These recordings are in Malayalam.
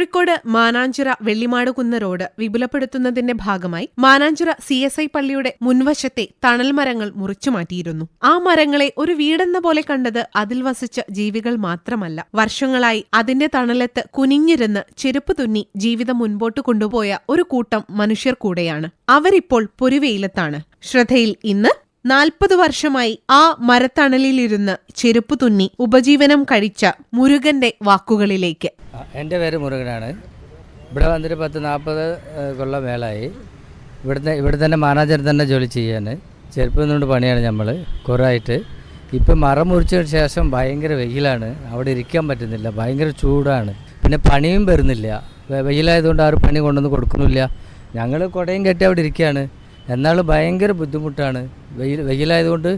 Kozhikode Mananchira Vellimadukunnu road വിപുലപ്പെടുത്തുന്നതിന്റെ ഭാഗമായി മാനാഞ്ചിറ സി എസ് ഐ പള്ളിയുടെ മുൻവശത്തെ തണൽ മരങ്ങൾ മുറിച്ചുമാറ്റിയിരുന്നു ആ മരങ്ങളെ ഒരു വീടെന്ന പോലെ കണ്ടത് അതിൽ വസിച്ച ജീവികൾ മാത്രമല്ല. വർഷങ്ങളായി അതിന്റെ തണലത്ത് കുനിഞ്ഞിരുന്ന് ചെരുപ്പ് തുന്നി ജീവിതം മുൻപോട്ട് കൊണ്ടുപോയ ഒരു കൂട്ടം മനുഷ്യർ കൂടെയാണ്. അവരിപ്പോൾ പൊരുവെയിലത്താണ്. ശ്രദ്ധയിൽ ഇന്ന് നാൽപ്പത് വർഷമായി ആ മരത്തണലിലിരുന്ന് ചെരുപ്പ് തുന്നി ഉപജീവനം കഴിച്ച മുരുകന്റെ വാക്കുകളിലേക്ക്. എന്റെ പേര് മുരുകനാണ്. ഇവിടെ വന്നിട്ട് പത്ത് നാൽപ്പത് കൊല്ലം മേളായി ഇവിടുത്തെ ഇവിടെ തന്നെ മാനേജർ തന്നെ ജോലി ചെയ്യാൻ ചെറുപ്പം നിന്നുകൊണ്ട് പണിയാണ് നമ്മൾ കുറേയായിട്ട് ഇപ്പം മരം മുറിച്ചതിന് ശേഷം ഭയങ്കര വെയിലാണ്. അവിടെ ഇരിക്കാൻ പറ്റുന്നില്ല ഭയങ്കര ചൂടാണ്. പിന്നെ പണിയും വരുന്നില്ല. വെയിലായതുകൊണ്ട് ആരും പണി കൊണ്ടുവന്ന് കൊടുക്കുന്നില്ല. ഞങ്ങൾ കുടയും കെട്ടി അവിടെ ഇരിക്കുകയാണ്. എന്നാലും ഭയങ്കര ബുദ്ധിമുട്ടാണ്. വെയിൽ വെയിലായതുകൊണ്ട്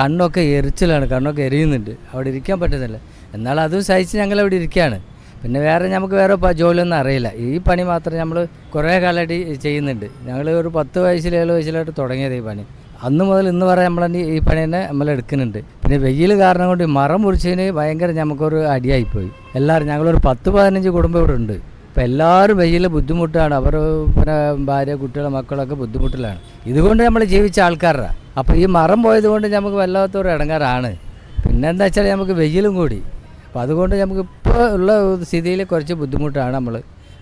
കണ്ണൊക്കെ എരിച്ചിലാണ് കണ്ണൊക്കെ എരിയുന്നുണ്ട്. അവിടെ ഇരിക്കാൻ പറ്റുന്നില്ല. എന്നാൽ അതും സഹിച്ച് ഞങ്ങൾ അവിടെ ഇരിക്കുകയാണ്. പിന്നെ വേറെ നമുക്ക് വേറെ ജോലിയൊന്നും അറിയില്ല. ഈ പണി മാത്രം നമ്മൾ കുറേ കാലമായിട്ട് ചെയ്യുന്നുണ്ട്. ഞങ്ങൾ ഒരു പത്ത് വയസ്സിൽ ഏഴ് വയസ്സിലായിട്ട് തുടങ്ങിയത് ഈ പണി. അന്ന് മുതൽ ഇന്ന് വരെ നമ്മൾ ഈ പണി തന്നെ നമ്മൾ എടുക്കുന്നുണ്ട്. പിന്നെ വെയിൽ കാരണം കൊണ്ട് മരം മുറിച്ചതിന് ഭയങ്കര നമുക്കൊരു അടിയായിപ്പോയി. എല്ലാവരും ഞങ്ങളൊരു പത്ത് പതിനഞ്ച് കുടുംബം ഇവിടെ ഉണ്ട്. ഇപ്പം എല്ലാവരും വെയിൽ ബുദ്ധിമുട്ടാണ്. അവർ പിന്നെ ഭാര്യ കുട്ടികളും മക്കളൊക്കെ ബുദ്ധിമുട്ടിലാണ്. ഇതുകൊണ്ട് നമ്മൾ ജീവിച്ച ആൾക്കാരാണ് അപ്പോൾ ഈ മരം പോയത് കൊണ്ട് നമുക്ക് വല്ലാത്തൊരു ഇടങ്ങാറാണ്. പിന്നെന്താ വെച്ചാൽ നമുക്ക് വെയിലും കൂടി. അപ്പോൾ അതുകൊണ്ട് നമുക്ക് ഇപ്പോൾ ഉള്ള സ്ഥിതിയിൽ കുറച്ച് ബുദ്ധിമുട്ടാണ് നമ്മൾ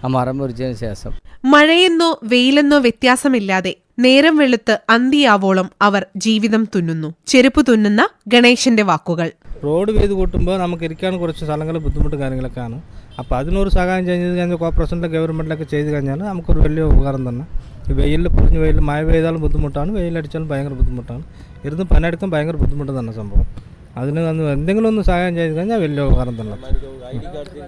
ആ മരം മുറിച്ചതിന് ശേഷം. മഴയെന്നോ വെയിലെന്നോ വ്യത്യാസമില്ലാതെ നേരം വെളുത്ത് അന്തിയാവോളം അവർ ജീവിതം തുന്നുന്നു. ചെരുപ്പ് തുന്നുന്ന ഗണേശന്റെ വാക്കുകൾ. റോഡ് വീതി കൂട്ടുമ്പോൾ നമുക്ക് ഇരിക്കാൻ കുറച്ച് സ്ഥലങ്ങൾ ബുദ്ധിമുട്ട് കാര്യങ്ങളൊക്കെ ആണ് അപ്പോൾ അതിനൊരു സഹായം ചെയ്ത് കഴിഞ്ഞാൽ കോർപ്പറേഷന്റെ ഗവൺമെന്റിലൊക്കെ ചെയ്ത് കഴിഞ്ഞാൽ നമുക്കൊരു വലിയ ഉപകാരം തന്നെ. ഈ വെയിലിൽ പൊളിഞ്ഞ് വെയിൽ മഴ പെയ്താലും ബുദ്ധിമുട്ടാണ് വെയിലടിച്ചാലും ഭയങ്കര ബുദ്ധിമുട്ടാണ്. ഇരുന്ന് പണിയെടുക്കാൻ ഭയങ്കര ബുദ്ധിമുട്ട് തന്നെ സംഭവം. അതിന് ഒന്ന് എന്തെങ്കിലും ഒന്ന് സഹായം ചെയ്ത് കഴിഞ്ഞാൽ വലിയ ഉപകാരം തന്നെ.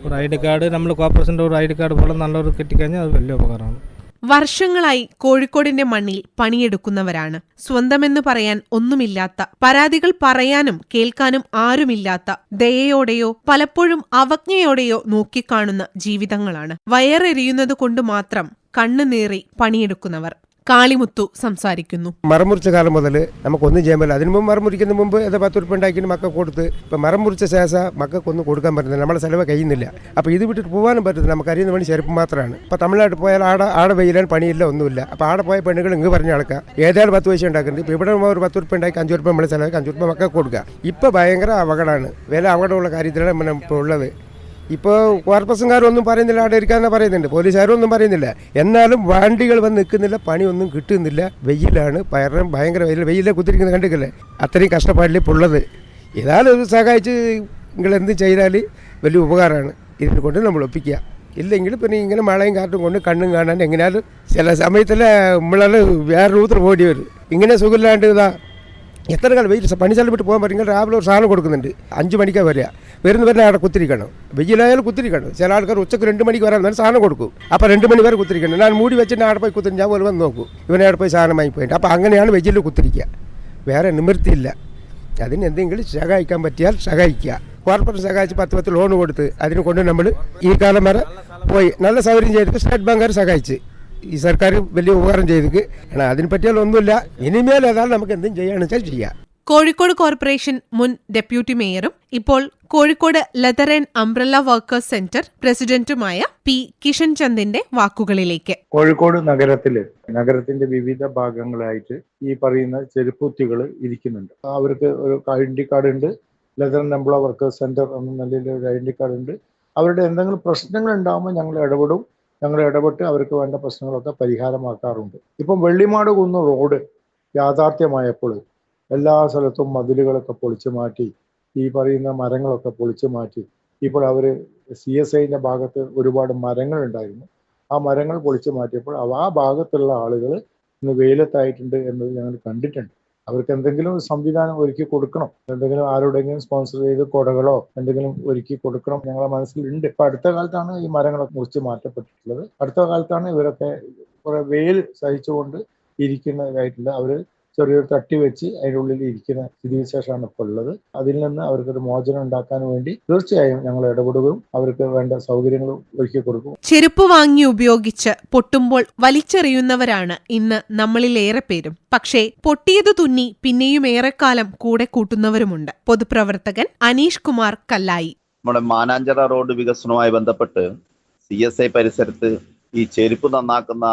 ഒരു ഐ ഡി കാർഡ് നമ്മൾ കോർപ്പറേഷന്റെ ഒരു ഐ ഡി കാർഡ് പോലെ നല്ലൊരു കിട്ടിക്കഴിഞ്ഞാൽ അത് വലിയ ഉപകാരമാണ്. വർഷങ്ങളായി കോഴിക്കോടിന്റെ മണ്ണിൽ പണിയെടുക്കുന്നവരാണ്. സ്വന്തമെന്ന് പറയാൻ ഒന്നുമില്ലാത്ത പരാതികൾ പറയാനും കേൾക്കാനും ആരുമില്ലാത്ത ദയയോടെയോ പലപ്പോഴും അവജ്ഞയോടെയോ നോക്കിക്കാണുന്ന ജീവിതങ്ങളാണ്. വയറെരിയുന്നത് കൊണ്ട് മാത്രം കണ്ണുനീറി പണിയെടുക്കുന്നവർ. കാളിമുത്തു സംസാരിക്കുന്നു. മരം മുറിച്ച കാലം മുതൽ നമുക്കൊന്നും ചെയ്യാൻ പറ്റില്ല. അതിന് മുമ്പ് മരം മുറിക്കുന്ന മുമ്പ് ഇത് പത്ത് ഉറുപ്പ് ഉണ്ടാക്കിയിട്ട് മക്കൾ കൊടുത്ത് ഇപ്പം മരം മുറിച്ച ശേഷം മക്കൾക്കൊന്നും കൊടുക്കാൻ പറ്റുന്നില്ല. നമ്മളെ ചിലവ് കഴിയുന്നില്ല. അപ്പോൾ ഇത് വിട്ടിട്ട് പോകാനും പറ്റത്തില്ല. നമുക്ക് അറിയുന്ന പണി ചെരുപ്പ് മാത്രമാണ് ഇപ്പോൾ തമിഴ്നാട്ടിൽ പോയാൽ ആടെ ആടെ വെയിലാൻ പണിയില്ല ഒന്നുമില്ല. അപ്പോൾ ആടെ പോയ പെണ്ണുകൾ ഇങ്ങ് പറഞ്ഞ ആൾക്കാർ ഏതായാലും പത്ത് പൈസ ഉണ്ടാക്കുന്നുണ്ട്. ഇപ്പോൾ ഇവിടെ ഒരു പത്ത് ഉറുപ്പ് ഉണ്ടാക്കി അഞ്ച് നമ്മളെ ചിലവ് അഞ്ച് ഉറുപ്പ് മക്കൾക്ക് കൊടുക്കുക. ഇപ്പോൾ ഭയങ്കര അപകടമാണ്. വില അപകടമുള്ള കാര്യത്തിലാണ് നമ്മൾ ഇപ്പോൾ ഉള്ളത്. ഇപ്പോൾ കോർപ്പസുകാരൊന്നും പറയുന്നില്ല അവിടെ ഇരിക്കാന്ന് പറയുന്നുണ്ട്. പോലീസുകാരും ഒന്നും പറയുന്നില്ല. എന്നാലും വണ്ടികൾ വന്ന് നിൽക്കുന്നില്ല പണിയൊന്നും കിട്ടുന്നില്ല. വെയിലാണ് പയറും ഭയങ്കര വെയിൽ വെയിലെ കുത്തിരിക്കുന്നത് കണ്ടിട്ടില്ലേ? അത്രയും കഷ്ടപ്പാടിൽ പുള്ളത് ഏതായാലും ഇത് സഹായിച്ച് നിങ്ങൾ എന്ത് ചെയ്താൽ വലിയ ഉപകാരമാണ്. ഇതിനെ കൊണ്ട് നമ്മൾ ഒപ്പിക്കുക. ഇല്ലെങ്കിൽ പിന്നെ ഇങ്ങനെ മഴയും കാറ്റും കൊണ്ട് കണ്ണും കാണാൻ എങ്ങനെയാലും ചില സമയത്തിൽ നമ്മളത് വേറെ രൂപത്തിൽ ഓടി വരും. ഇങ്ങനെ സുഖമില്ലാണ്ട് ഇതാ. എത്ര കാലം വെയിൽ പണി സ്ഥലം വിട്ട് പോകാൻ പറ്റുമെങ്കിൽ രാവിലെ ഒരു സാധനം കൊടുക്കുന്നുണ്ട്. അഞ്ച് മണിക്കാണ് വരിക. വരുന്ന വരെ അവിടെ കുത്തിരിക്കണം. വെയിലായാലും കുത്തിരിക്കണം. ചില ആൾക്കാർ ഉച്ചയ്ക്ക് രണ്ട് മണിക്ക് വരാൻ നല്ല സാധനം കൊടുക്കും. അപ്പോൾ രണ്ട് മണി വരെ കുത്തിരിക്കണം. ഞാൻ മൂടി വെച്ചിട്ട് അവിടെ പോയി കുത്തിരി ഞാൻ ഒരു വന്ന് നോക്കും. ഇവനെ അവിടെ പോയി സാധനം വാങ്ങി പോയിട്ട്. അപ്പോൾ അങ്ങനെയാണ് വെയിലിൽ കുത്തിരിക്കുക വേറെ നിവൃത്തിയില്ല. അതിന് എന്തെങ്കിലും സഹായിക്കാൻ പറ്റിയാൽ സഹായിക്കുക കോർപ്പറേഷൻ സഹായിച്ച് പത്ത് പത്ത് ലോൺ കൊടുത്ത് അതിനെ കൊണ്ട് നമ്മൾ ഈ കാലം വരെ പോയി. നല്ല സൗകര്യം ചെയ്തിട്ട് സ്റ്റേറ്റ് ബാങ്കുകാർ സഹായിച്ച്. ഈ സർക്കാർ വലിയ ഉപകാരം ചെയ്തിട്ട് കാരണം അതിനെ പറ്റിയാൽ ഒന്നുമില്ല. ഇനിമേൽ ഏതായാലും നമുക്ക് എന്തും ചെയ്യാന്ന് വെച്ചാൽ ചെയ്യാം. കോഴിക്കോട് കോർപ്പറേഷൻ മുൻ ഡെപ്യൂട്ടി മേയറും ഇപ്പോൾ Kozhikode leather and umbrella workers centre പ്രസിഡന്റുമായ പി കിഷൻ ചന്ദിന്റെ വാക്കുകളിലേക്ക്. കോഴിക്കോട് നഗരത്തിൽ നഗരത്തിന്റെ വിവിധ ഭാഗങ്ങളായിട്ട് ഈ പറയുന്ന ചെരുപ്പുത്തികൾ ഇരിക്കുന്നുണ്ട്. അവർക്ക് ഒരു ഐഡന്റി കാർഡ് ഉണ്ട് leather and employ workers centre എന്ന നിലയിൽ ഒരു ഐഡന്റി കാർഡ് ഉണ്ട്. അവരുടെ എന്തെങ്കിലും പ്രശ്നങ്ങൾ ഉണ്ടാകുമ്പോൾ ഞങ്ങൾ ഇടപെടും. ഞങ്ങൾ ഇടപെട്ട് അവർക്ക് വേണ്ട പ്രശ്നങ്ങളൊക്കെ പരിഹാരമാക്കാറുണ്ട്. ഇപ്പം വെള്ളിമാട് കുന്ന് റോഡ് യാഥാർത്ഥ്യമായപ്പോൾ എല്ലാ സ്ഥലത്തും മതിലുകളൊക്കെ പൊളിച്ചു മാറ്റി ഈ പറയുന്ന മരങ്ങളൊക്കെ പൊളിച്ചു മാറ്റി. ഇപ്പോൾ അവർ സി എസ് ഐന്റെ ഭാഗത്ത് ഒരുപാട് മരങ്ങൾ ഉണ്ടായിരുന്നു ആ മരങ്ങൾ പൊളിച്ചു മാറ്റിയപ്പോൾ ആ ഭാഗത്തുള്ള ആളുകൾ ഇന്ന് വെയിലത്തായിട്ടുണ്ട് എന്നത് ഞങ്ങൾ കണ്ടിട്ടുണ്ട്. അവർക്ക് എന്തെങ്കിലും സംവിധാനം ഒരുക്കി കൊടുക്കണം. എന്തെങ്കിലും ആരോടെങ്കിലും സ്പോൺസർ ചെയ്ത് കൊടകളോ എന്തെങ്കിലും ഒരുക്കി കൊടുക്കണം ഞങ്ങളുടെ മനസ്സിലുണ്ട്. ഇപ്പൊ അടുത്ത കാലത്താണ് ഈ മരങ്ങളൊക്കെ മുറിച്ച് മാറ്റപ്പെട്ടിട്ടുള്ളത്. അടുത്ത കാലത്താണ് ഇവരൊക്കെ കുറെ വെയിൽ സഹിച്ചുകൊണ്ട് ഇരിക്കുന്നതായിട്ടുള്ള അവർ ചെറിയൊരു തട്ടി വെച്ച് അതിന്റെ ഉള്ളിൽ ഇരിക്കുന്ന സ്ഥിതിവിശേഷമാണ് ഇപ്പോൾ ഉള്ളത്. അതിൽ നിന്ന് അവർക്കൊരു മോചനം ഉണ്ടാക്കാൻ വേണ്ടി തീർച്ചയായും ഞങ്ങൾ ഇടപെടുകയും അവർക്ക് വേണ്ട സൗകര്യങ്ങൾ ഒരുക്കി കൊടുക്കും. ചെരുപ്പ് വാങ്ങി ഉപയോഗിച്ച് പൊട്ടുമ്പോൾ വലിച്ചെറിയുന്നവരാണ് ഇന്ന് നമ്മളിലേറെ പേരും. പക്ഷേ പൊട്ടിയത് തുന്നി പിന്നെയും ഏറെക്കാലം കൂടെ കൂട്ടുന്നവരുമുണ്ട്. പൊതുപ്രവർത്തകൻ അനീഷ് കുമാർ കല്ലായി. നമ്മുടെ മാനാഞ്ചിറ റോഡ് വികസനവുമായി ബന്ധപ്പെട്ട് സി എസ് ഐ പരിസരത്ത് ഈ ചെരുപ്പ് നന്നാക്കുന്ന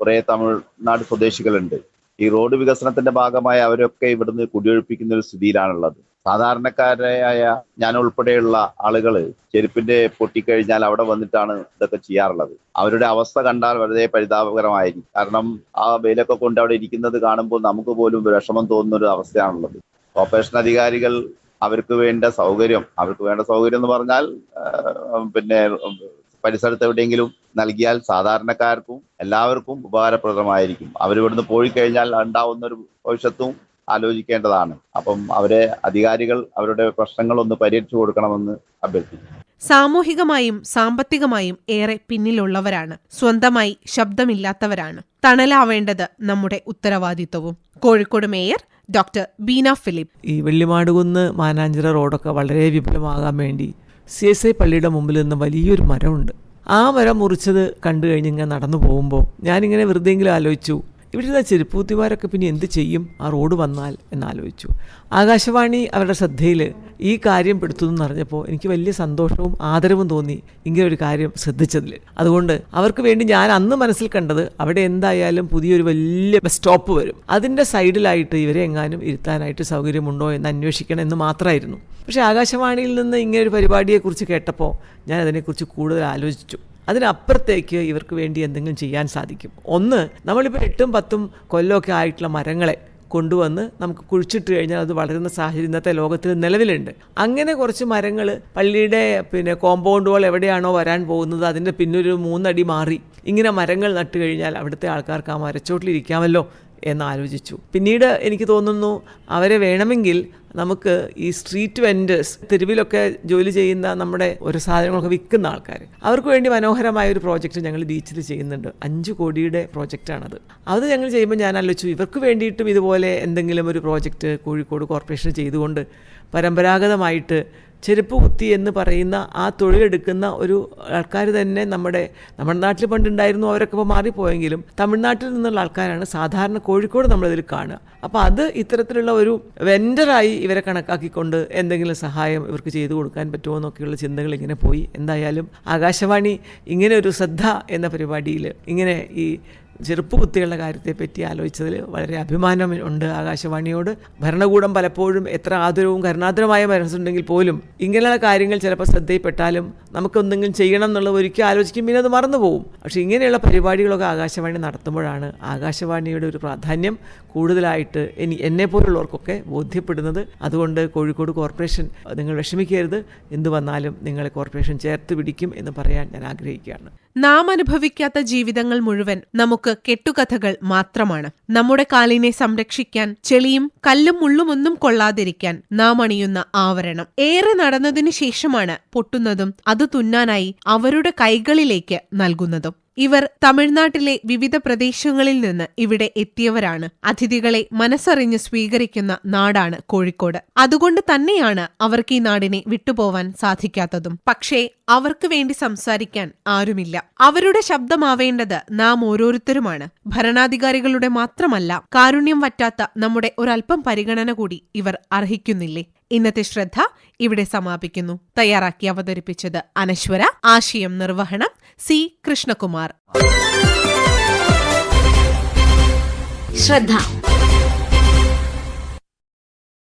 കുറേ തമിഴ്നാട് സ്വദേശികളുണ്ട്. ഈ റോഡ് വികസനത്തിന്റെ ഭാഗമായി അവരൊക്കെ ഇവിടുന്ന് കുടിയൊഴിപ്പിക്കുന്ന ഒരു സ്ഥിതിയിലാണുള്ളത്. സാധാരണക്കാരായ ഞാൻ ഉൾപ്പെടെയുള്ള ആളുകൾ ചെരുപ്പിന്റെ പൊട്ടിക്കഴിഞ്ഞാൽ അവിടെ വന്നിട്ടാണ് ഇതൊക്കെ ചെയ്യാറുള്ളത്. അവരുടെ അവസ്ഥ കണ്ടാൽ വളരെ പരിതാപകരമായിരിക്കും. കാരണം ആ വെയിലൊക്കെ കൊണ്ട് അവിടെ ഇരിക്കുന്നത് കാണുമ്പോൾ നമുക്ക് പോലും വിഷമം തോന്നുന്ന ഒരു അവസ്ഥയാണുള്ളത്. കോർപ്പറേഷൻ അധികാരികൾ അവർക്ക് വേണ്ട സൗകര്യം അവർക്ക് വേണ്ട സൗകര്യം എന്ന് പറഞ്ഞാൽ പിന്നെ പരിസരത്ത് എവിടെയെങ്കിലും നൽകിയാൽ സാധാരണക്കാർക്കും എല്ലാവർക്കും ഉപകാരപ്രദമായിരിക്കും. അവരിവിടുന്ന് പോയി കഴിഞ്ഞാൽ ഉണ്ടാവുന്ന ഒരു ഭവിഷ്യത്തും ആലോചിക്കേണ്ടതാണ്. അപ്പം അവരെ അധികാരികൾ അവരുടെ പ്രശ്നങ്ങൾ ഒന്ന് പരിഹരിച്ചു കൊടുക്കണമെന്ന് അഭ്യർത്ഥിക്കുന്നു. സാമൂഹികമായും സാമ്പത്തികമായും ഏറെ പിന്നിലുള്ളവരാണ്. സ്വന്തമായി ശബ്ദമില്ലാത്തവരാണ്. തണലാവേണ്ടത് നമ്മുടെ ഉത്തരവാദിത്വവും. Kozhikode mayor doctor Beena Philip. ഈ വെള്ളിമാടുകുന്ന് മാനാഞ്ചിറ റോഡൊക്കെ വളരെ വിപുലമാകാൻ വേണ്ടി സി എസ് ഐ പള്ളിയുടെ മുമ്പിൽ നിന്ന് വലിയൊരു മരമുണ്ട്. ആ മരം മുറിച്ചത് കണ്ടു കഴിഞ്ഞ് ഇങ്ങനെ നടന്നു പോകുമ്പോൾ ഞാനിങ്ങനെ വെറുതെയെങ്കിലും ആലോചിച്ചു ഇവിടുത്തെ ചെരുപ്പൂത്തിമാരൊക്കെ പിന്നെ എന്ത് ചെയ്യും? ആ റോഡ് വന്നാൽ എന്നാലോചിച്ചു ആകാശവാണി അവരുടെ ശ്രദ്ധയിൽ ഈ കാര്യം പെടുത്തുന്നു അറിഞ്ഞപ്പോൾ എനിക്ക് വലിയ സന്തോഷവും ആദരവും തോന്നി ഇങ്ങനെ ഒരു കാര്യം ശ്രദ്ധിച്ചതിൽ അതുകൊണ്ട് അവർക്ക് വേണ്ടി ഞാൻ അന്ന് മനസ്സിൽ കണ്ടത് അവിടെ എന്തായാലും പുതിയൊരു വലിയ ബസ് സ്റ്റോപ്പ് വരും. അതിന്റെ സൈഡിലായിട്ട് ഇവരെ എങ്ങാനും ഇരുത്താനായിട്ട് സൗകര്യമുണ്ടോ എന്ന് അന്വേഷിക്കണം എന്ന് മാത്രമായിരുന്നു പക്ഷേ ആകാശവാണിയിൽ നിന്ന് ഇങ്ങനെ ഒരു പരിപാടിയെക്കുറിച്ച് കേട്ടപ്പോൾ ഞാൻ അതിനെക്കുറിച്ച് കൂടുതൽ ആലോചിച്ചു. അതിനപ്പുറത്തേക്ക് ഇവർക്ക് വേണ്ടി എന്തെങ്കിലും ചെയ്യാൻ സാധിക്കും. ഒന്ന് നമ്മളിപ്പോൾ എട്ടും പത്തും കൊല്ലമൊക്കെ ആയിട്ടുള്ള മരങ്ങളെ കൊണ്ടുവന്ന് നമുക്ക് കുഴിച്ചിട്ട് കഴിഞ്ഞാൽ അത് വളരുന്ന സാഹചര്യം ഇന്നത്തെ ലോകത്തിൽ നിലവിലുണ്ട്. അങ്ങനെ കുറച്ച് മരങ്ങൾ പള്ളിയുടെ പിന്നെ കോമ്പൗണ്ട് വാൾ എവിടെയാണോ വരാൻ പോകുന്നത് അതിന്റെ പിന്നൊരു മൂന്നടി മാറി ഇങ്ങനെ മരങ്ങൾ നട്ടു കഴിഞ്ഞാൽ അവിടുത്തെ ആൾക്കാർക്ക് ആ മരച്ചോട്ടിലിരിക്കാമല്ലോ എന്ന് ആലോചിച്ചു പിന്നീട് എനിക്ക് തോന്നുന്നു അവരെ വേണമെങ്കിൽ നമുക്ക് ഈ സ്ട്രീറ്റ് വെൻഡേഴ്സ് തെരുവിലൊക്കെ ജോലി ചെയ്യുന്ന നമ്മുടെ ഒരു സാധനങ്ങളൊക്കെ വിൽക്കുന്ന ആൾക്കാർ അവർക്ക് വേണ്ടി മനോഹരമായ ഒരു പ്രോജക്റ്റ് ഞങ്ങൾ ബീച്ചിൽ ചെയ്യുന്നുണ്ട്. അഞ്ച് കോടിയുടെ പ്രോജക്റ്റാണത്. അത് ഞങ്ങൾ ചെയ്യുമ്പോൾ ഞാൻ ആലോചിച്ചു ഇവർക്ക് വേണ്ടിയിട്ടും ഇതുപോലെ എന്തെങ്കിലും ഒരു പ്രോജക്റ്റ് കോഴിക്കോട് കോർപ്പറേഷൻ ചെയ്തുകൊണ്ട് പരമ്പരാഗതമായിട്ട് ചെരുപ്പ് കുത്തി എന്ന് പറയുന്ന ആ തൊഴിലെടുക്കുന്ന ഒരു ആൾക്കാർ തന്നെ നമ്മുടെ നമ്മുടെ നാട്ടിൽ പണ്ടുണ്ടായിരുന്നു അവരൊക്കെ ഇപ്പോൾ മാറിപ്പോയെങ്കിലും തമിഴ്നാട്ടിൽ നിന്നുള്ള ആൾക്കാരാണ് സാധാരണ കോഴിക്കോട് നമ്മളിതിൽ കാണുക. അപ്പോൾ അത് ഇത്തരത്തിലുള്ള ഒരു വെൻഡറായി ഇവരെ കണക്കാക്കിക്കൊണ്ട് എന്തെങ്കിലും സഹായം ഇവർക്ക് ചെയ്തു കൊടുക്കാൻ പറ്റുമോ എന്നൊക്കെയുള്ള ചിന്തകൾ ഇങ്ങനെ പോയി. എന്തായാലും ആകാശവാണി ഇങ്ങനെ ഒരു ശ്രദ്ധ എന്ന പരിപാടിയിൽ ഇങ്ങനെ ഈ ചെറുപ്പ് കുത്തികളുടെ കാര്യത്തെപ്പറ്റി ആലോചിച്ചതിൽ വളരെ അഭിമാനം ഉണ്ട് ആകാശവാണിയോട്. ഭരണകൂടം പലപ്പോഴും എത്ര ആദരവും കരുണാദരമായ മനസ്സുണ്ടെങ്കിൽ പോലും ഇങ്ങനെയുള്ള കാര്യങ്ങൾ ചിലപ്പോൾ ശ്രദ്ധയിൽപ്പെട്ടാലും നമുക്കെന്തെങ്കിലും ചെയ്യണം എന്നുള്ളത് ഒരിക്കൽ ആലോചിക്കും പിന്നെ അത് മറന്നു പോകും പക്ഷേ ഇങ്ങനെയുള്ള പരിപാടികളൊക്കെ ആകാശവാണി നടത്തുമ്പോഴാണ് ആകാശവാണിയുടെ ഒരു പ്രാധാന്യം കൂടുതലായിട്ട് ഇനി എന്നെ പോലുള്ളവർക്കൊക്കെ ബോധ്യപ്പെടുന്നത്. അതുകൊണ്ട് കോഴിക്കോട് കോർപ്പറേഷൻ നിങ്ങൾ വിഷമിക്കരുത്. എന്തു വന്നാലും നിങ്ങളെ കോർപ്പറേഷൻ ചേർത്ത് പിടിക്കും എന്ന് പറയാൻ ഞാൻ ആഗ്രഹിക്കുകയാണ്. നാം അനുഭവിക്കാത്ത ജീവിതങ്ങൾ മുഴുവൻ നമുക്ക് കെട്ടുകഥകൾ മാത്രമാണ്. നമ്മുടെ കാലിനെ സംരക്ഷിക്കാൻ ചെളിയും കല്ലും മുള്ളുമൊന്നും കൊള്ളാതിരിക്കാൻ നാം അണിയുന്ന ആവരണം. ഏറെ നടന്നതിനു ശേഷമാണ് പൊട്ടുന്നതും അത് തുന്നാനായി അവരുടെ കൈകളിലേക്ക് നൽകുന്നതും. ഇവർ തമിഴ്നാട്ടിലെ വിവിധ പ്രദേശങ്ങളിൽ നിന്ന് ഇവിടെ എത്തിയവരാണ്. അതിഥികളെ മനസ്സറിഞ്ഞ് സ്വീകരിക്കുന്ന നാടാണ് കോഴിക്കോട്. അതുകൊണ്ട് തന്നെയാണ് അവർക്ക് ഈ നാടിനെ വിട്ടുപോവാൻ സാധിക്കാത്തതും. പക്ഷേ അവർക്ക് വേണ്ടി സംസാരിക്കാൻ ആരുമില്ല. അവരുടെ ശബ്ദമാവേണ്ടത് നാം ഓരോരുത്തരുമാണ്. ഭരണാധികാരികളുടെ മാത്രമല്ല കാരുണ്യം വറ്റാത്ത നമ്മുടെ ഒരല്പം പരിഗണന കൂടി ഇവർ അർഹിക്കുന്നില്ലേ? ഇന്നത്തെ ശ്രദ്ധ ഇവിടെ സമാപിക്കുന്നു. തയ്യാറാക്കി അവതരിപ്പിച്ചത് അനശ്വര ആശയം നിർവഹണം സി കൃഷ്ണകുമാർ. ശ്രദ്ധ.